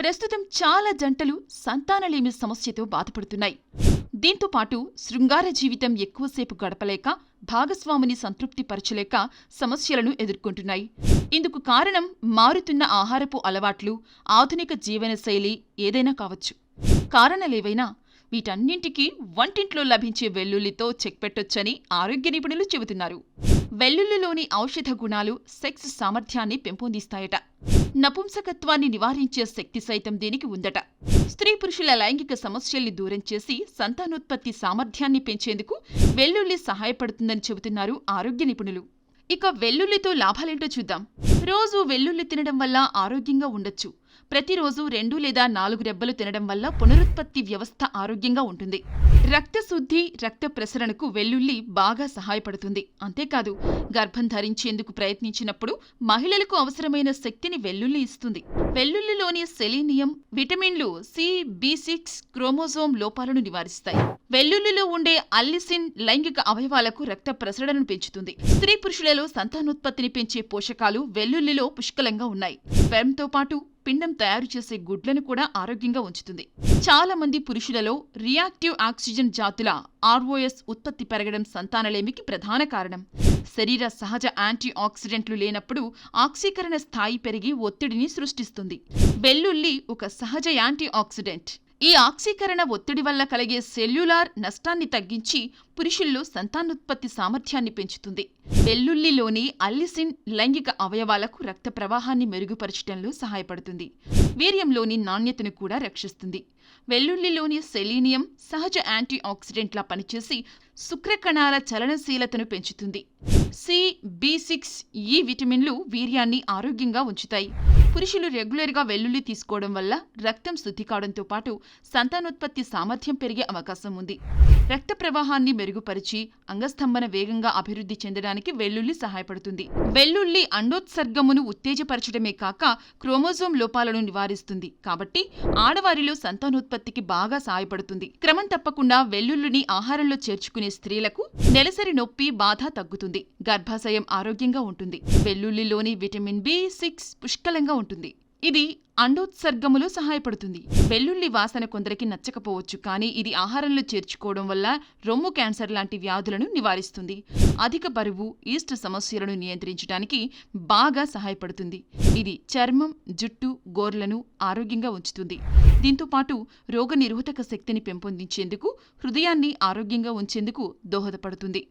ప్రస్తుతం చాలా జంటలు సంతానలేమి సమస్యతో బాధపడుతున్నాయి. దీంతో పాటు శృంగార జీవితం ఎక్కువసేపు గడపలేక భాగస్వామిని సంతృప్తిపరచలేక సమస్యలను ఎదుర్కొంటున్నాయి. ఇందుకు కారణం మారుతున్న ఆహారపు అలవాట్లు ఆధునిక జీవనశైలి ఏదైనా కావచ్చు. కారణాలేవైనా వీటన్నింటికీ వంటింట్లో లభించే వెల్లుల్లితో చెక్ పెట్టొచ్చని ఆరోగ్య నిపుణులు చెబుతున్నారు. వెల్లుల్లిలోని ఔషధ గుణాలు సెక్స్ సామర్థ్యాన్ని పెంపొందిస్తాయట. నపుంసకత్వాన్ని నివారించే శక్తి సైతం దీనికి ఉందట. స్త్రీ పురుషుల లైంగిక సమస్యల్ని దూరం చేసి సంతానోత్పత్తి సామర్థ్యాన్ని పెంచేందుకు వెల్లుల్లి సహాయపడుతుందని చెబుతున్నారు ఆరోగ్య నిపుణులు. ఇక వెల్లుల్లితో లాభాలేంటో చూద్దాం. రోజు వెల్లుల్లి తినడం వల్ల ఆరోగ్యంగా ఉండొచ్చు. ప్రతిరోజు రెండు లేదా నాలుగు రెబ్బలు తినడం వల్ల పునరుత్పత్తి వ్యవస్థ ఆరోగ్యంగా ఉంటుంది. రక్త శుద్ధి రక్త ప్రసరణకు వెల్లుల్లి బాగా సహాయపడుతుంది. అంతేకాదు గర్భం ధరించేందుకు ప్రయత్నించినప్పుడు మహిళలకు అవసరమైన శక్తిని వెల్లుల్లి ఇస్తుంది. వెల్లుల్లిలోని సెలీనియం విటమిన్లు సి బి సిక్స్ క్రోమోజోమ్ లోపాలను నివారిస్తాయి. వెల్లుల్లిలో ఉండే అల్లిసిన్ లైంగిక అవయవాలకు రక్త ప్రసరణను పెంచుతుంది. స్త్రీ పురుషులలో సంతానోత్పత్తిని పెంచే పోషకాలు వెల్లుల్లిలో పుష్కలంగా ఉన్నాయి. స్పెర్మ్తో పాటు పిండం తయారు చేసే గుడ్లను కూడా ఆరోగ్యంగా ఉంచుతుంది. చాలా మంది పురుషులలో రియాక్టివ్ ఆక్సిజన్ జాతుల ఆర్ఓఎస్ ఉత్పత్తి పెరగడం సంతానలేమికి ప్రధాన కారణం. శరీర సహజ యాంటీ ఆక్సిడెంట్లు లేనప్పుడు ఆక్సీకరణ స్థాయి పెరిగి ఒత్తిడిని సృష్టిస్తుంది. వెల్లుల్లి ఒక సహజ యాంటీ ఆక్సిడెంట్ ఈ ఆక్సీకరణ ఒత్తిడి వల్ల కలిగే సెల్యులార్ నష్టాన్ని తగ్గించి పురుషుల్లో సంతానోత్పత్తి సామర్థ్యాన్ని పెంచుతుంది. వెల్లుల్లిలోని అల్లిసిన్ లైంగిక అవయవాలకు రక్త ప్రవాహాన్ని మెరుగుపరచడంలో సహాయపడుతుంది. వీర్యంలోని నాణ్యతను కూడా రక్షిస్తుంది. వెల్లుల్లిలోని సెలీనియం సహజ యాంటీ ఆక్సిడెంట్లా పనిచేసి శుక్రకణాల చలనశీలతను పెంచుతుంది. సి బి సిక్స్ ఈ విటమిన్లు వీర్యాన్ని ఆరోగ్యంగా ఉంచుతాయి. పురుషులు రెగ్యులర్గా వెల్లుల్లి తీసుకోవడం వల్ల రక్తం శుద్ధి కావడంతో పాటు సంతానోత్పత్తి సామర్థ్యం పెరిగే అవకాశం ఉంది. రక్త ప్రవాహాన్ని మెరుగుపరిచి అంగస్తంభన వేగంగా అభివృద్ధి చెందడానికి వెల్లుల్లి సహాయపడుతుంది. వెల్లుల్లి అండోత్సర్గమును ఉత్తేజపరచడమే కాక క్రోమోజోమ్ లోపాలను నివారిస్తుంది. కాబట్టి ఆడవారిలో సంతానోత్పత్తికి బాగా సహాయపడుతుంది. క్రమం తప్పకుండా వెల్లుల్లిని ఆహారంలో చేర్చుకునే స్త్రీలకు నెలసరి నొప్పి బాధ తగ్గుతుంది. గర్భాశయం ఆరోగ్యంగా ఉంటుంది. వెల్లుల్లిలోని విటమిన్ బి సిక్స్ పుష్కలంగా ఉంటుంది. ఇది అండోత్సర్గములో సహాయపడుతుంది. వెల్లుల్లి వాసన కొందరికి నచ్చకపోవచ్చు కానీ ఇది ఆహారంలో చేర్చుకోవడం వల్ల రొమ్ము క్యాన్సర్ లాంటి వ్యాధులను నివారిస్తుంది. అధిక బరువు ఈస్ట్ సమస్యలను నియంత్రించడానికి బాగా సహాయపడుతుంది. ఇది చర్మం జుట్టు గోర్లను ఆరోగ్యంగా ఉంచుతుంది. దీంతో పాటు రోగ నిరోధక శక్తిని పెంపొందించేందుకు హృదయాన్ని ఆరోగ్యంగా ఉంచేందుకు దోహదపడుతుంది.